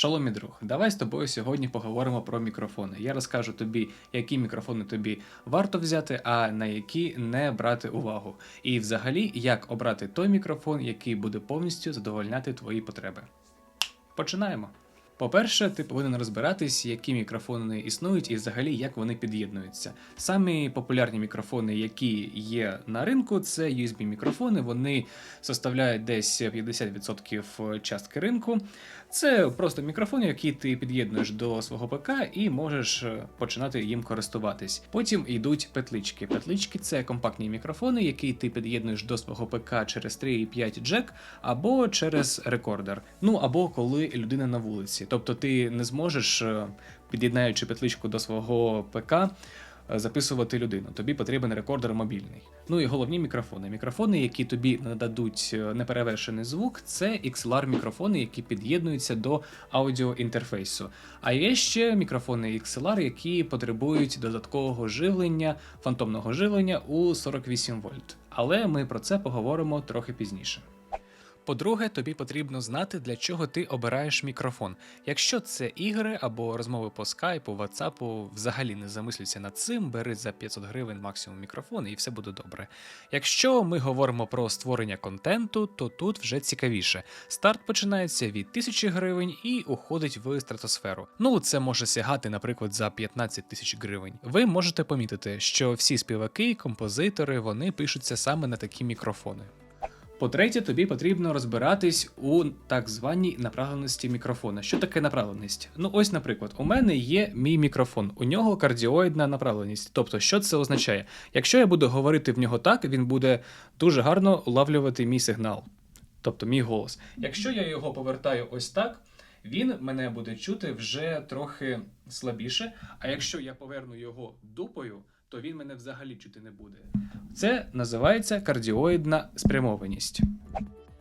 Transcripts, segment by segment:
Шалом, мій друг, давай з тобою сьогодні поговоримо про мікрофони. Я розкажу тобі, які мікрофони тобі варто взяти, а на які не брати увагу. І взагалі, як обрати той мікрофон, який буде повністю задовольняти твої потреби. Починаємо. По-перше, ти повинен розбиратись, які мікрофони існують і взагалі як вони під'єднуються. Самі популярні мікрофони, які є на ринку, це USB-мікрофони. Вони составляють десь 50% частки ринку. Це просто мікрофон, який ти під'єднуєш до свого ПК і можеш е, починати їм користуватись. Потім йдуть петлички. Петлички це компактні мікрофони, які ти під'єднуєш до свого ПК через 3,5 джек або через рекордер. Ну або коли людина на вулиці. Тобто ти не зможеш, е, під'єднаючи петличку до свого ПК. е, Записувати людину, тобі потрібен рекордер мобільний. Ну і головні мікрофони. Мікрофони, які тобі нададуть е, неперевершений звук, це XLR мікрофони, які під'єднуються до аудіоінтерфейсу. А є ще мікрофони XLR, які потребують додаткового живлення, фантомного живлення у 48 вольт. Але ми про це поговоримо трохи пізніше. По-друге, тобі потрібно знати, для чого ти обираєш мікрофон. Якщо це ігри або розмови по скайпу, ватсапу, взагалі не замислюйся над цим, бери за 500 гривень максимум мікрофон і все буде добре. Якщо ми говоримо про створення контенту, то тут вже цікавіше. Старт починається від 1000 гривень і уходить в стратосферу. Ну, це може сягати, наприклад, за 15 тисяч гривень. Ви можете помітити, що всі співаки, композитори, вони пишуться саме на такі мікрофони. По-третє, тобі потрібно розбиратись у так званій направленості мікрофона. Що таке направленість? Ну, ось, наприклад, у мене є мій мікрофон, у нього кардіоїдна направленість. Тобто, що це означає? Якщо я буду говорити в нього так, він буде дуже гарно улавлювати мій сигнал, тобто мій голос. Якщо я його повертаю ось так, він мене буде чути вже трохи слабіше. А якщо я поверну його дупою, то він мене взагалі чути не буде. Це називається кардіоїдна спрямованість.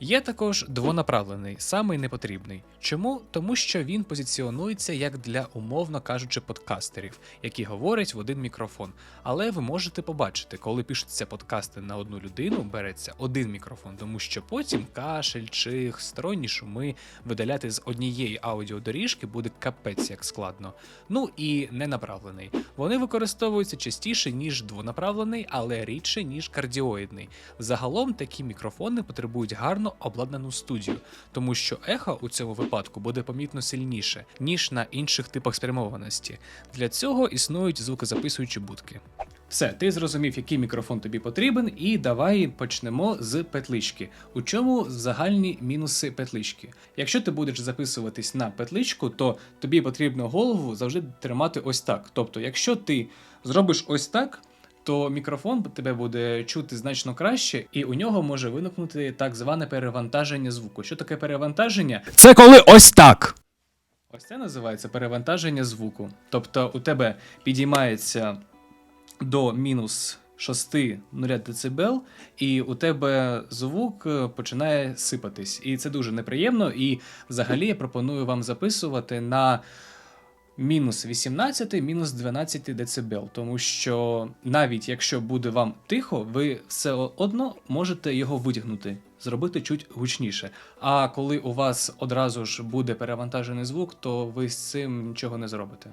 Є також двонаправлений, самий непотрібний. Чому? Тому що він позиціонується як для, умовно кажучи, подкастерів, які говорять в один мікрофон. Але ви можете побачити, коли пишуться подкасти на одну людину, береться один мікрофон, тому що потім кашель, чих, сторонні шуми видаляти з однієї аудіодоріжки буде капець як складно. Ну і ненаправлений. Вони використовуються частіше, ніж двонаправлений, але рідше, ніж кардіоїдний. Загалом такі мікрофони потребують гарно обладнану студію, тому що ехо у цьому випадку буде помітно сильніше, ніж на інших типах спрямованості. Для цього існують звукозаписуючі будки. Все, ти зрозумів, який мікрофон тобі потрібен, і давай почнемо з петлички. У чому загальні мінуси петлички? Якщо ти будеш записуватись на петличку, то тобі потрібно голову завжди тримати ось так. Тобто, якщо ти зробиш ось так. То мікрофон тебе буде чути значно краще, і у нього може виникнути так зване перевантаження звуку. Що таке перевантаження? Це коли ось так. Ось це називається перевантаження звуку. Тобто у тебе підіймається до мінус 6,0 дБ, і у тебе звук е, починає сипатись. І це дуже неприємно. І взагалі я пропоную вам записувати на мінус 18, мінус 12 дБ, тому що навіть якщо буде вам тихо, ви все одно можете його витягнути, зробити чуть гучніше. А коли у вас одразу ж буде перевантажений звук, то ви з цим нічого не зробите.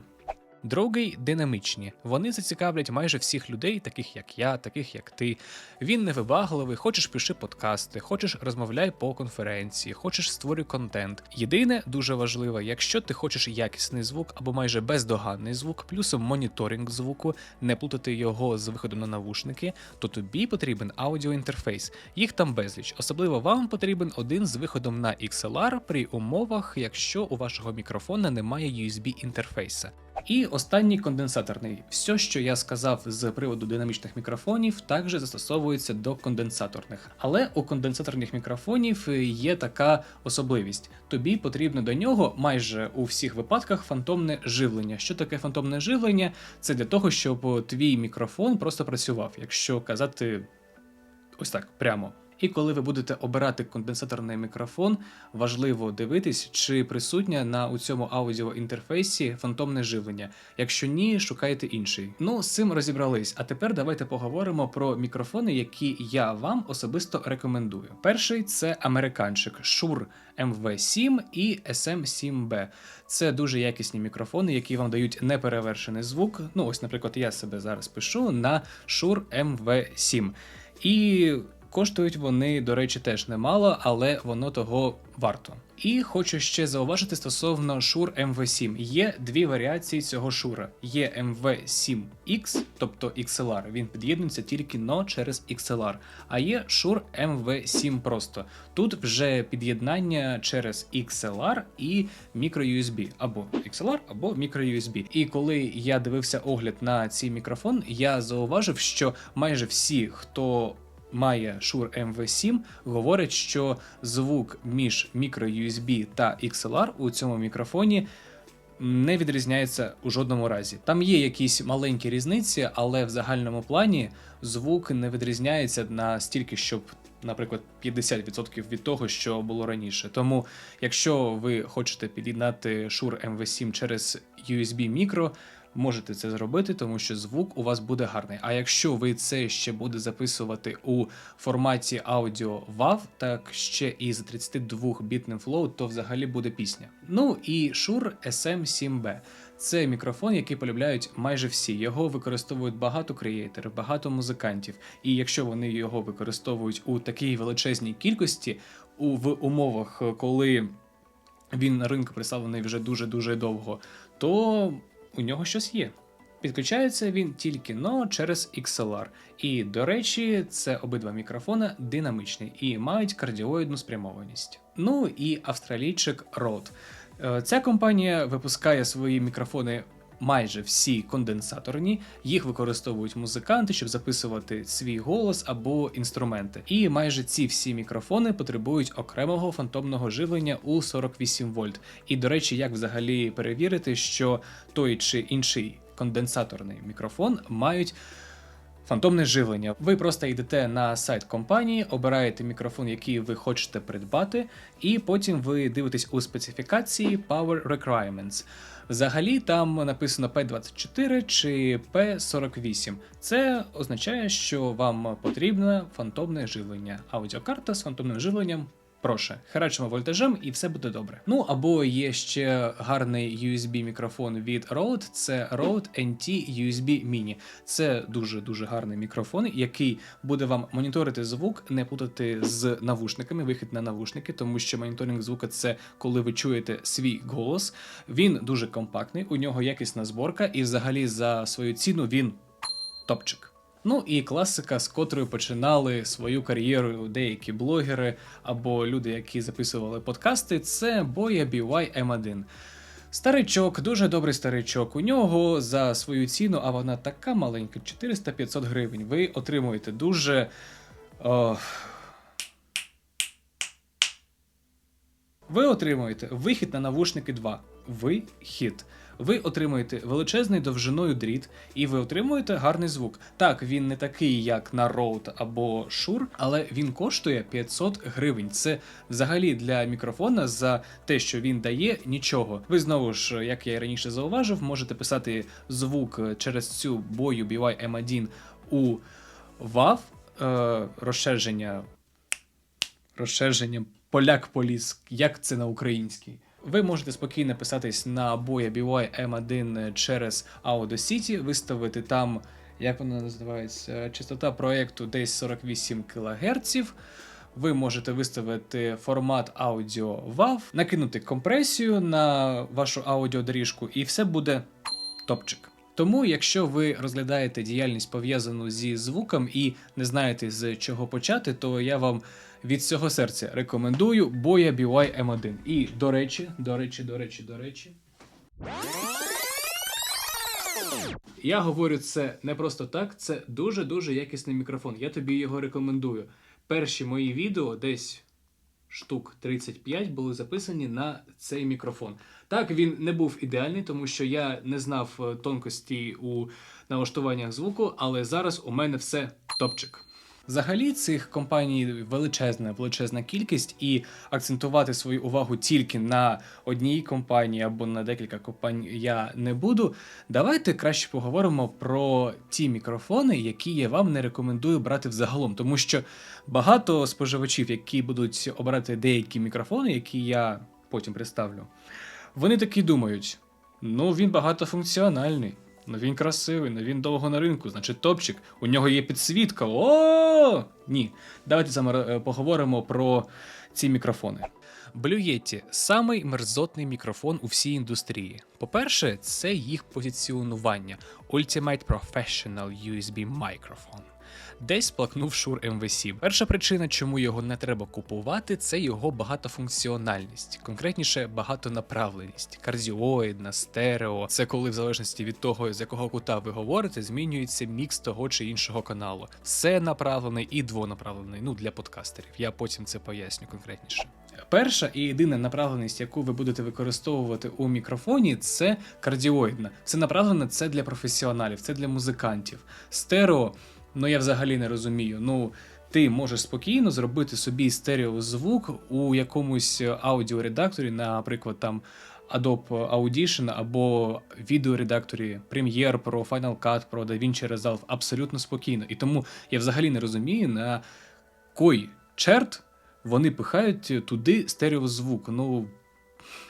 Другий динамічні. Вони зацікавлять майже всіх людей, таких як я, таких як ти. Він невибагливий, хочеш пиши подкасти, хочеш розмовляй по конференції, хочеш створюй контент. Єдине дуже важливе, якщо ти хочеш якісний звук або майже бездоганний звук, плюсом моніторинг звуку, не плутати його з виходом на навушники, то тобі потрібен аудіоінтерфейс. Їх там безліч. Особливо вам потрібен один з виходом на XLR при умовах, якщо у вашого мікрофона немає USB інтерфейса. І останній конденсаторний. Все, що я сказав з приводу динамічних мікрофонів, також застосовується до конденсаторних. Але у конденсаторних мікрофонів є така особливість: тобі потрібно до нього майже у всіх випадках фантомне живлення. Що таке фантомне живлення? Це для того, щоб твій мікрофон просто працював, якщо казати ось так прямо. І коли ви будете обирати конденсаторний мікрофон, важливо дивитись, чи присутнє на у цьому аудіоінтерфейсі фантомне живлення. Якщо ні, шукайте інший. Ну, з цим розібрались. А тепер давайте поговоримо про мікрофони, які я вам особисто рекомендую. Перший це американчик Shure MV7 і SM7B. Це дуже якісні мікрофони, які вам дають неперевершений звук. Ну, ось, наприклад, я себе зараз пишу на Shure MV7. І коштують вони, до речі, теж немало, але воно того варто. І хочу ще зауважити стосовно Shure MV7. Є дві варіації цього Shure. Є MV7X, тобто XLR, він під'єднується тільки но через XLR, а є Shure MV7 просто. Тут вже під'єднання через XLR і microUSB, або XLR, або microUSB. І коли я дивився огляд на цей мікрофон, я зауважив, що майже всі, хто має Shure MV7, говорить, що звук між microUSB та XLR у цьому мікрофоні не відрізняється у жодному разі. Там є якісь маленькі різниці, але в загальному плані звук не відрізняється настільки, щоб. Наприклад, 50% від того, що було раніше. Тому, якщо ви хочете під'єднати Shure MV7 через USB мікро, можете це зробити, тому що звук у вас буде гарний. А якщо ви це ще буде записувати у форматі аудіо WAV, так ще і за 32-бітним флоу, то взагалі буде пісня. Ну і Shure SM7B. Це мікрофон, який полюбляють майже всі. Його використовують багато креаторів, багато музикантів. І якщо вони його використовують у такій величезній кількості, у в умовах, коли він на ринку представлений вже дуже дуже довго, то у нього щось є. Підключається він тільки но через XLR. І, до речі, це обидва мікрофони динамічні і мають кардіоїдну спрямованість. Ну і австралійчик Rode. Е, Ця компанія випускає свої мікрофони майже всі конденсаторні, їх використовують музиканти, щоб записувати свій голос або інструменти. І майже ці всі мікрофони потребують окремого фантомного живлення у 48 вольт. І до речі, як взагалі перевірити, що той чи інший конденсаторний мікрофон мають. Фантомне живлення. Ви просто йдете на сайт компанії, обираєте мікрофон, який ви хочете придбати, і потім ви дивитесь у специфікації Power Requirements. Взагалі там написано P24 чи P48. Це означає, що вам потрібне фантомне живлення. Аудіокарта з фантомним живленням. Проше, харачимо вольтажем і все буде добре. Ну або є ще гарний USB мікрофон від Rode, це Rode NT USB Mini. Це дуже дуже гарний мікрофон, який буде вам моніторити звук, не путати з навушниками, вихід на навушники, тому що моніторинг звука це коли ви чуєте свій голос. Він дуже компактний, у нього якісна зборка, і взагалі за свою ціну він топчик. Ну і класика, з котрою починали свою кар'єру деякі блогери або люди, які записували подкасти, це Боя BY M1. Старичок, дуже добрий старичок. У нього за свою ціну, а вона така маленька, 400-500 гривень. Ви отримуєте дуже. О... Ви отримуєте вихід на навушники 2. Вихід. Ви отримуєте величезний довжиною дріт, і ви отримуєте гарний звук. Так, він не такий, як на Rode або Shure, але він коштує 500 гривень. Це взагалі для мікрофона за те, що він дає, нічого. Ви знову ж, як я і раніше зауважив, можете писати звук через цю бою BY M1 у WAV, е, розширення, розширення поляк поліс, як це на українській. Ви можете спокійно писатись на боя BY M1 через Audacity, виставити там, як воно називається, частота проєкту десь 48 кГц. Ви можете виставити формат аудіо WAV, накинути компресію на вашу аудіодоріжку, і все буде топчик. Тому, якщо ви розглядаєте діяльність пов'язану зі звуком і не знаєте з чого почати, то я вам від всього серця рекомендую Боя BY M1. І до речі, до речі, до речі, до речі. Я говорю це не просто так, це дуже-дуже якісний мікрофон. Я тобі його рекомендую. Перші мої відео десь штук 35 були записані на цей мікрофон. Так, він не був ідеальний, тому що я не знав е, тонкості у налаштуваннях звуку, але зараз у мене все топчик. Взагалі цих компаній величезна, величезна кількість, і акцентувати свою увагу тільки на одній компанії або на декілька компаній я не буду. Давайте краще поговоримо про ті мікрофони, які я вам не рекомендую брати взагалом, тому що багато споживачів, які будуть обирати деякі мікрофони, які я потім представлю, вони такі думають: ну він багатофункціональний. Ну він красивий, ну він довго на ринку, значить топчик, у нього є підсвітка. О! Ні. Давайте саме е, поговоримо про ці мікрофони. Blue Yeti – самий мерзотний мікрофон у всій індустрії. По-перше, це їх позиціонування Ultimate Professional USB Microphone. Десь сплакнув Шур MV7. Перша причина, чому його не треба купувати, це його багатофункціональність, конкретніше багатонаправленість, кардіоїдна, стерео. Це коли, в залежності від того, з якого кута ви говорите, змінюється мікс того чи іншого каналу. Все направлений і двонаправлений. Ну для подкастерів. Я потім це поясню конкретніше. Перша і єдина направленість, яку ви будете використовувати у мікрофоні, це кардіоїдна. Це направлене це для професіоналів, це для музикантів. Стерео, ну я взагалі не розумію. Ну ти можеш спокійно зробити собі стереозвук у якомусь аудіоредакторі, наприклад, там. Adobe Audition або відеоредакторі Premiere Pro, Final Cut Pro, DaVinci Resolve абсолютно спокійно. І тому я взагалі не розумію, на кой черт вони пихають туди стереозвук. Ну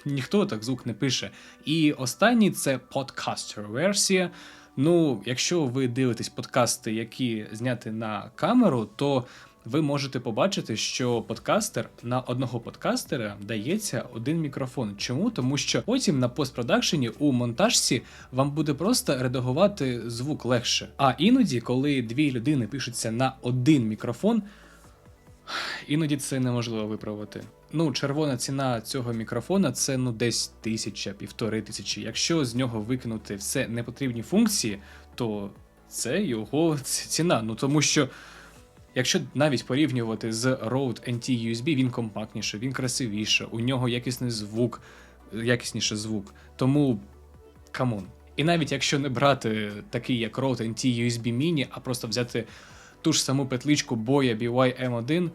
ніхто так звук не пише. І останній це подкастер версія. Ну, якщо ви дивитесь подкасти, які зняті на камеру, то ви можете побачити, що подкастер на одного подкастера дається один мікрофон. Чому? Тому що потім на постпродакшені у монтажці вам буде просто редагувати звук легше. А іноді, коли дві людини пишуться на один мікрофон, іноді це неможливо виправити. Ну, червона ціна цього мікрофона це ну десь тисяча, півтори тисячі. Якщо з нього викинути все непотрібні функції, то це його ціна. Ну тому що. Якщо навіть порівнювати з Rode NT USB, він компактніше, він красивіше, у нього якісний звук, якісніше звук. Тому камон. І навіть якщо не брати такий, як Rode NT USB Mini, а просто взяти ту ж саму петличку Boya BY M1,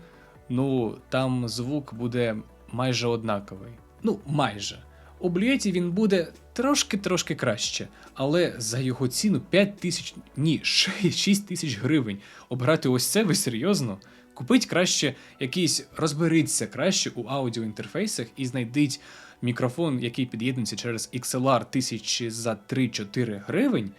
ну там звук буде майже однаковий. Ну, майже. У Блюєті він буде трошки-трошки краще, але за його ціну 5 тисяч, ні, 6 тисяч гривень. Обрати ось це ви серйозно? Купить краще якийсь, розберіться краще у аудіоінтерфейсах і знайдіть мікрофон, який під'єднується через XLR тисячі за 3-4 гривень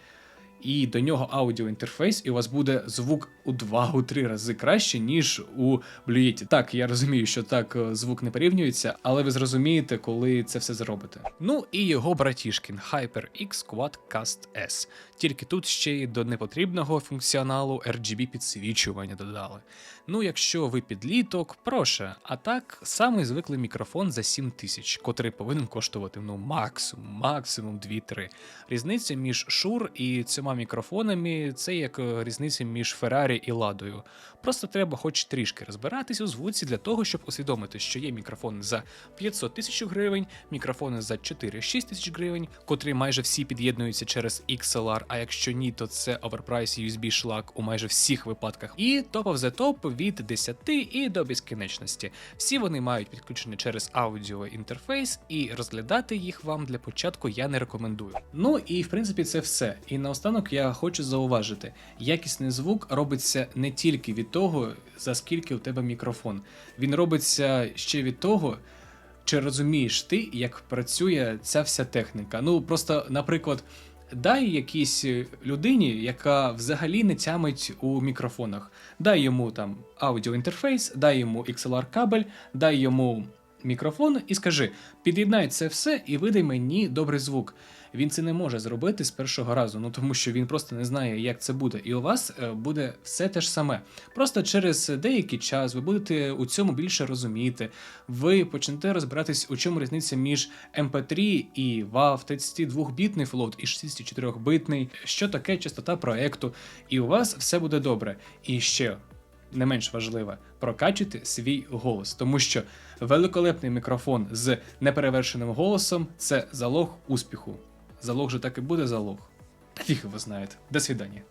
і до нього аудіоінтерфейс, і у вас буде звук у 2-3 рази краще, ніж у Blue Так, я розумію, що так е, звук не порівнюється, але ви зрозумієте, коли це все зробите. Ну і його братішкін HyperX Quadcast S. Тільки тут ще й до непотрібного функціоналу RGB підсвічування додали. Ну, якщо ви підліток, проше. А так, самий звиклий мікрофон за 7 тисяч, котрий повинен коштувати ну максимум, максимум 2-3. Різниця між Shure і цими мікрофонами це як е, різниця між Ferrari і Ладою. Просто треба хоч трішки розбиратись у звуці для того, щоб усвідомити, що є мікрофони за 500 тисяч гривень, мікрофони за 4-6 тисяч гривень, котрі майже всі під'єднуються через XLR, а якщо ні, то це Overprice USB шлак у майже всіх випадках. І of the Top від 10 і до безкінечності. Всі вони мають підключення через аудіоінтерфейс, і розглядати їх вам для початку я не рекомендую. Ну і в принципі це все. І наостанок я хочу зауважити: якісний звук робиться не тільки від того, за скільки у тебе мікрофон. Він робиться ще від того. Чи розумієш ти, як працює ця вся техніка? Ну просто, наприклад, дай якійсь людині, яка взагалі не тямить у мікрофонах. Дай йому там аудіоінтерфейс, дай йому XLR кабель, дай йому мікрофон і скажи: під'єднай це все і видай мені добрий звук. Він це не може зробити з першого разу, ну тому що він просто не знає, як це буде. І у вас е, буде все те ж саме. Просто через деякий час ви будете у цьому більше розуміти. Ви почнете розбиратись, у чому різниця між MP3 і WAV, 32-бітний флот і 64-битний, що таке частота проекту, і у вас все буде добре. І ще. Не менш важливе прокачуйте свій голос, тому що великолепний мікрофон з неперевершеним голосом це залог успіху. Залог же так і буде залог. Та фіг ви знаєте. До свидання.